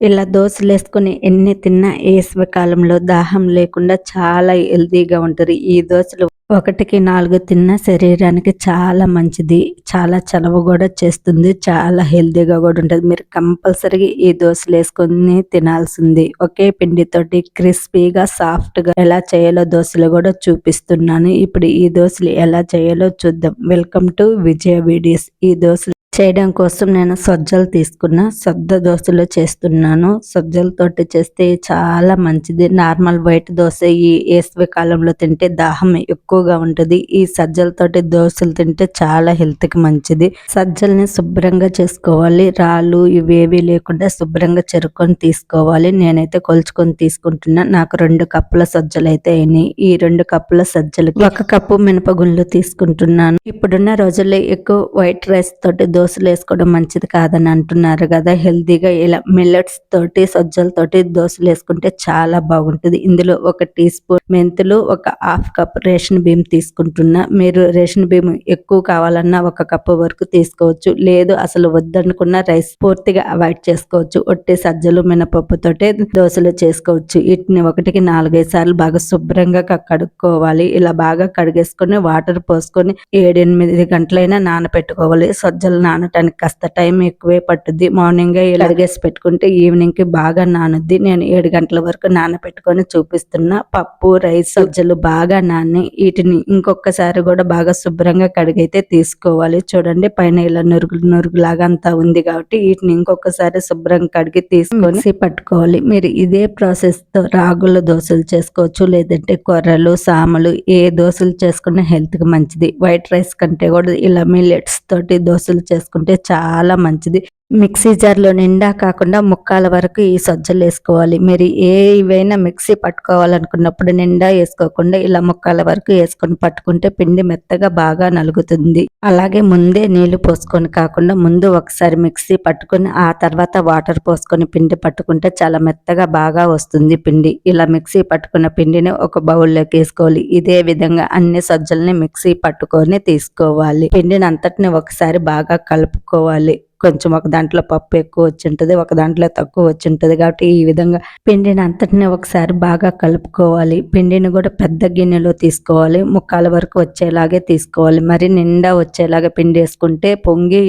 ఇలా దోశలు వేసుకొని ఎన్ని తిన్నా వేసవి కాలంలో దాహం లేకుండా చాలా హెల్తీగా ఉంటుంది. ఈ దోశలు ఒకటికి నాలుగు తిన్న శరీరానికి చాలా మంచిది. చాలా చలవ కూడా చేస్తుంది. చాలా హెల్తీగా కూడా ఉంటుంది. మీరు కంపల్సరీగా ఈ దోశలు వేసుకొని తినాల్సింది. ఒకే పిండితోటి క్రిస్పీగా సాఫ్ట్గా ఎలా చేయాలో దోశలు కూడా చూపిస్తున్నాను. ఇప్పుడు ఈ దోశలు ఎలా చేయాలో చూద్దాం. Welcome to Vijaya videos. ఈ దోశలు చేయడం కోసం నేను సజ్జలు తీసుకున్న సజ్జ దోశలు చేస్తున్నాను. సజ్జలతోటి చేస్తే చాలా మంచిది. నార్మల్ వైట్ దోశ ఈ వేసవి కాలంలో తింటే దాహం ఎక్కువగా ఉంటుంది. ఈ సజ్జలతోటి దోశలు తింటే చాలా హెల్త్కి మంచిది. సజ్జల్ని శుభ్రంగా చేసుకోవాలి. రాళ్ళు ఇవేవి లేకుండా శుభ్రంగా చెరుకొని తీసుకోవాలి. నేనైతే కొలుచుకొని తీసుకుంటున్నా. నాకు రెండు కప్పుల సజ్జలు అయితే అయినాయి. ఈ రెండు కప్పుల సజ్జలకి ఒక కప్పు మినపగుళ్ళు తీసుకుంటున్నాను. ఇప్పుడున్న రోజుల్లో ఎక్కువ వైట్ రైస్ తోటి దోశ దోశలు వేసుకోవడం మంచిది కాదని అంటున్నారు కదా. హెల్తీగా ఇలా మిల్లెట్స్ తోటి సజ్జలతోటి దోశలు వేసుకుంటే చాలా బాగుంటుంది. ఇందులో ఒక టీ స్పూన్ మెంతులు ఒక హాఫ్ కప్ రేషన్ బియ్యం తీసుకుంటున్నా. మీరు రేషన్ బియ్యం ఎక్కువ కావాలన్నా ఒక కప్పు వరకు తీసుకోవచ్చు. లేదు అసలు వద్దనుకున్న రైస్ పూర్తిగా అవాయిడ్ చేసుకోవచ్చు. ఒట్టి సజ్జలు మినపప్పుతోటే దోశలు చేసుకోవచ్చు. వీటిని ఒకటికి నాలుగైదు సార్లు బాగా శుభ్రంగా కడుక్కోవాలి. ఇలా బాగా కడిగేసుకొని వాటర్ పోసుకొని ఏడెనిమిది గంటలైనా నానపెట్టుకోవాలి. సజ్జలు నానటానికి కాస్త టైం ఎక్కువే పట్టుద్ది. మార్నింగ్ అడిగేసి పెట్టుకుంటే ఈవినింగ్కి బాగా నానుద్ది. నేను ఏడు గంటల వరకు నానపెట్టుకొని చూపిస్తున్నా. పప్పు రైస్ సజ్జలు బాగా నాని వీటిని ఇంకొకసారి కూడా బాగా శుభ్రంగా కడిగైతే తీసుకోవాలి. చూడండి పైన ఇలా నురుగులు నురుగు లాగా అంతా ఉంది కాబట్టి వీటిని ఇంకొకసారి శుభ్రంగా కడిగి తీసుకొని పట్టుకోవాలి. మీరు ఇదే ప్రాసెస్తో రాగుల దోశలు చేసుకోవచ్చు. లేదంటే కొర్రలు సామలు ఏ దోశలు చేసుకున్న హెల్త్కి మంచిది. వైట్ రైస్ కంటే కూడా ఇలా మిల్లెట్స్ తోటి దోశలు చేసుకో చేసుకుంటే చాలా మంచిది. మిక్సీ జార్లో నిండా కాకుండా ముక్కాల వరకు ఈ సజ్జలు వేసుకోవాలి. మీరు ఏవైనా మిక్సీ పట్టుకోవాలనుకున్నప్పుడు నిండా వేసుకోకుండా ఇలా ముక్కాల వరకు వేసుకొని పట్టుకుంటే పిండి మెత్తగా బాగా నలుగుతుంది. అలాగే ముందే నీళ్ళు పోసుకొని కాకుండా ముందు ఒకసారి మిక్సీ పట్టుకొని ఆ తర్వాత వాటర్ పోసుకొని పిండి పట్టుకుంటే చాలా మెత్తగా బాగా వస్తుంది పిండి. ఇలా మిక్సీ పట్టుకున్న పిండిని ఒక బౌల్లోకి వేసుకోవాలి. ఇదే విధంగా అన్ని సజ్జల్ని మిక్సీ పట్టుకొని తీసుకోవాలి. పిండిని అంతటిని ఒకసారి బాగా కలుపుకోవాలి. కొంచెం ఒక దాంట్లో పప్పు ఎక్కువ వచ్చింటుంది ఒక దాంట్లో తక్కువ వచ్చింటుంది కాబట్టి ఈ విధంగా పిండిని అంతటిని ఒకసారి బాగా కలుపుకోవాలి. పిండిని కూడా పెద్ద గిన్నెలో తీసుకోవాలి. ముక్కాల వరకు వచ్చేలాగే తీసుకోవాలి. మరి నిండా వచ్చేలాగా పిండి వేసుకుంటే పొంగి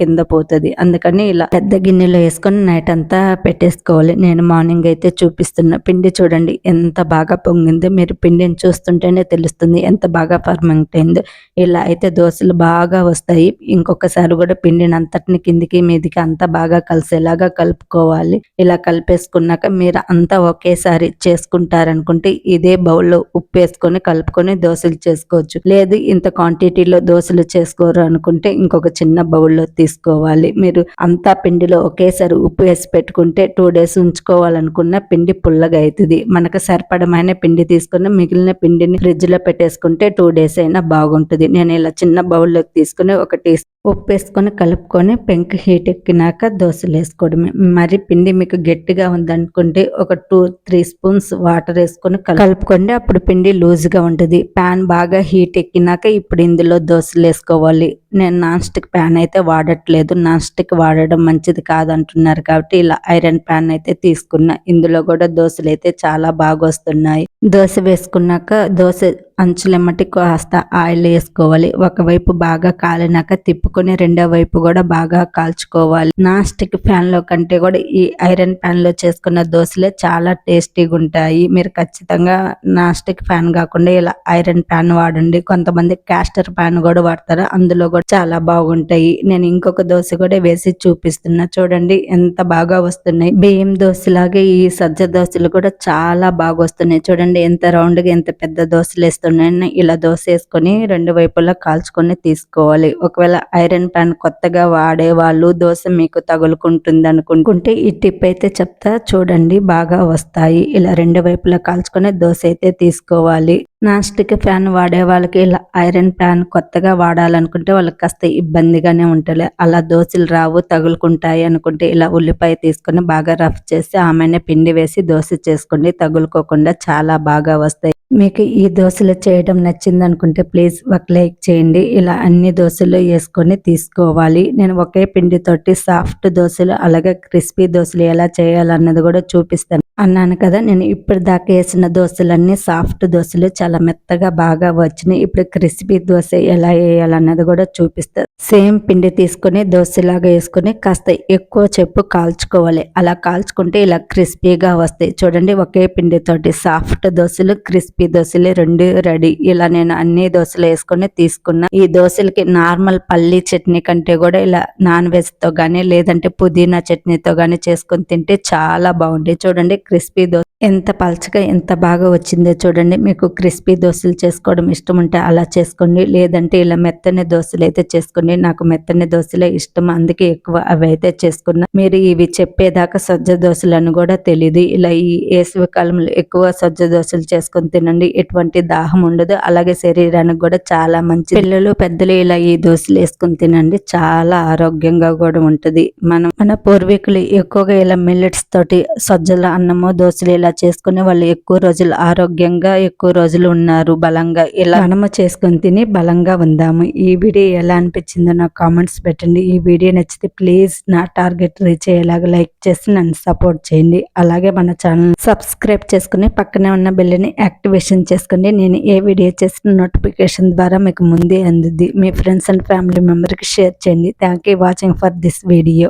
కింద పోతుంది. అందుకని ఇలా పెద్ద గిన్నెలో వేసుకొని నైట్ అంతా పెట్టేసుకోవాలి. నేను మార్నింగ్ అయితే చూపిస్తున్నా పిండి చూడండి ఎంత బాగా పొంగిందో. మీరు పిండిని చూస్తుంటేనే తెలుస్తుంది ఎంత బాగా ఫర్మెంట్ అయిందో. ఇలా అయితే దోశలు బాగా వస్తాయి. ఇంకొకసారి కూడా పిండిని అంతటిని కిందికి మీదికి అంతా బాగా కలిసేలాగా కలుపుకోవాలి. ఇలా కలిపేసుకున్నాక మీరు అంతా ఒకేసారి చేసుకుంటారనుకుంటే ఇదే బౌల్లో ఉప్పు వేసుకొని కలుపుకొని దోశలు చేసుకోవచ్చు. లేదు ఇంత క్వాంటిటీలో దోశలు చేసుకోరు అనుకుంటే ఇంకొక చిన్న బౌల్లో తీసుకోవాలి. మీరు అంతా పిండిలో ఒకేసారి ఉప్పు వేసి పెట్టుకుంటే టూ డేస్ ఉంచుకోవాలనుకున్న పిండి పుల్లగా అవుతుంది మనకు సరిపడమైన పిండి తీసుకుని మిగిలిన పిండిని ఫ్రిడ్జ్లో పెట్టేసుకుంటే టూ డేస్ అయినా బాగుంటుంది. నేను ఇలా చిన్న బౌల్లోకి తీసుకుని ఒక టీ ఉప్పు వేసుకొని కలుపుకొని పెంక హీట్ ఎక్కినాక దోశలు వేసుకోవడమే మరి పిండి మీకు గట్టిగా ఉందనుకుంటే ఒక టూ త్రీ స్పూన్స్ వాటర్ వేసుకొని కలుపుకోండి. అప్పుడు పిండి లూజ్గా ఉంటుంది. ప్యాన్ బాగా హీట్ ఎక్కినాక ఇప్పుడు ఇందులో దోశలు వేసుకోవాలి నేను నాన్ స్టిక్ ప్యాన్ అయితే వాడట్లేదు. నాన్ స్టిక్ వాడడం మంచిది కాదంటున్నారు కాబట్టి ఇలా ఐరన్ ప్యాన్ అయితే తీసుకున్నా. ఇందులో కూడా దోశలు అయితే చాలా బాగా వస్తున్నాయి దోశ వేసుకున్నాక దోశ అంచులెమ్మటి కాస్త ఆయిల్ వేసుకోవాలి. ఒకవైపు బాగా కాలినాక తిప్పుకొని రెండో వైపు కూడా బాగా కాల్చుకోవాలి. నాన్ స్టిక్ ఫ్యాన్లో కంటే కూడా ఈ ఐరన్ ప్యాన్లో చేసుకున్న దోశలే చాలా టేస్టీగా ఉంటాయి. మీరు ఖచ్చితంగా నాన్ స్టిక్ ఫ్యాన్ కాకుండా ఇలా ఐరన్ ప్యాన్ వాడండి. కొంతమంది క్యాస్టర్ ప్యాన్ కూడా వాడతారు. అందులో కూడా చాలా బాగుంటాయి. నేను ఇంకొక దోశ కూడా వేసి చూపిస్తున్నా. చూడండి ఎంత బాగా వస్తున్నాయి. బియ్యం దోశలాగే ఈ సజ్జ దోశలు కూడా చాలా బాగా వస్తున్నాయి. చూడండి ఎంత రౌండ్గా ఎంత పెద్ద దోశలు వేస్తున్నాయి వేస్తున్నాను ఇలా దోశ వేసుకొని రెండు వైపులా కాల్చుకొని తీసుకోవాలి. ఒకవేళ ఐరన్ ప్యాన్ కొత్తగా వాడే వాళ్ళు దోశ మీకు తగులుకుంటుంది అనుకుంటుంటే ఈ టిప్ అయితే చెప్తా. చూడండి బాగా వస్తాయి. ఇలా రెండు వైపులా కాల్చుకొని దోశ అయితే తీసుకోవాలి. నాన్ స్టిక్ ఫ్యాన్ వాడే వాళ్ళకి ఇలా ఐరన్ ఫ్యాన్ కొత్తగా వాడాలనుకుంటే వాళ్ళకి కాస్త ఇబ్బందిగానే ఉంటుంది. అలా దోశలు రావు తగులుకుంటాయి అనుకుంటే ఇలా ఉల్లిపాయ తీసుకొని బాగా రఫ్ చేసి ఆమెనే పిండి వేసి దోశ చేసుకోండి తగులుకోకుండా చాలా బాగా వస్తాయి. మీకు ఈ దోశలు చేయడం నచ్చింది అనుకుంటే ప్లీజ్ ఒక లైక్ చేయండి. ఇలా అన్ని దోశలు వేసుకొని తీసుకోవాలి. నేను ఒకే పిండితోటి సాఫ్ట్ దోశలు అలాగే క్రిస్పీ దోశలు ఎలా చేయాలన్నది కూడా చూపిస్తాను. అన్నాను కదా నేను ఇప్పుడు దాకా వేసిన దోశలన్నీ సాఫ్ట్ దోశలు చాలా మెత్తగా బాగా వచ్చినాయి. ఇప్పుడు క్రిస్పీ దోశ ఎలా వేయాలన్నది కూడా చూపిస్తారు సేమ్ పిండి తీసుకొని దోశలాగా వేసుకొని కాస్త ఎక్కువ చెప్పు కాల్చుకోవాలి. అలా కాల్చుకుంటే ఇలా క్రిస్పీగా వస్తాయి. చూడండి ఒకే పిండితోటి సాఫ్ట్ దోశలు క్రిస్పీ దోశలు రెండు రెడీ. ఇలా నేను అన్ని దోశలు వేసుకొని తీసుకున్నా. ఈ దోశలకి నార్మల్ పల్లీ చట్నీ కంటే కూడా ఇలా నాన్ వెజ్తో లేదంటే పుదీనా చట్నీతో కానీ చేసుకొని తింటే చాలా బాగుంటాయి. చూడండి క్రిస్పీ దోశ ఎంత పలచగా ఎంత బాగా వచ్చిందో చూడండి. మీకు క్రిస్పీ దోశలు చేసుకోవడం ఇష్టం ఉంటే అలా చేసుకోండి. లేదంటే ఇలా మెత్తని దోశలు అయితే చేసుకోండి. నాకు మెత్తని దోశలే ఇష్టం. అందుకే ఎక్కువ అవి అయితే చేసుకున్నా. మీరు ఇవి చెప్పేదాకా సజ్జ దోశలు అని కూడా తెలియదు ఇలా ఈ వేసవి కాలంలో ఎక్కువ సజ్జ దోశలు చేసుకొని తినండి. ఎటువంటి దాహం ఉండదు. అలాగే శరీరానికి కూడా చాలా మంచి పిల్లలు పెద్దలు ఇలా ఈ దోశలు వేసుకొని తినండి. చాలా ఆరోగ్యంగా కూడా ఉంటుంది. మనం మన పూర్వీకులు ఎక్కువగా ఇలా మిల్లెట్స్ తోటి సజ్జల అన్నము దోశలు ఇలా చేసుకుని వాళ్ళు ఎక్కువ రోజులు ఆరోగ్యంగా ఎక్కువ రోజులు ఉన్నారు బలంగా. ఇలా మనము చేసుకొని తిని బలంగా ఉందాము. ఈ వీడియో ఎలా అనిపించిందో నాకు కామెంట్స్ పెట్టండి. ఈ వీడియో నచ్చితే ప్లీజ్ నా టార్గెట్ రీచ్ అయ్యేలాగా లైక్ చేసి నన్ను సపోర్ట్ చేయండి. అలాగే మన ఛానల్ సబ్స్క్రైబ్ చేసుకుని పక్కనే ఉన్న బిల్లుని యాక్టివేషన్ చేసుకోండి. నేను ఏ వీడియో చేసిన నోటిఫికేషన్ ద్వారా మీకు ముందే అందుద్ది. మీ ఫ్రెండ్స్ అండ్ ఫ్యామిలీ మెంబర్కి షేర్ చేయండి. Thank you watching for this video.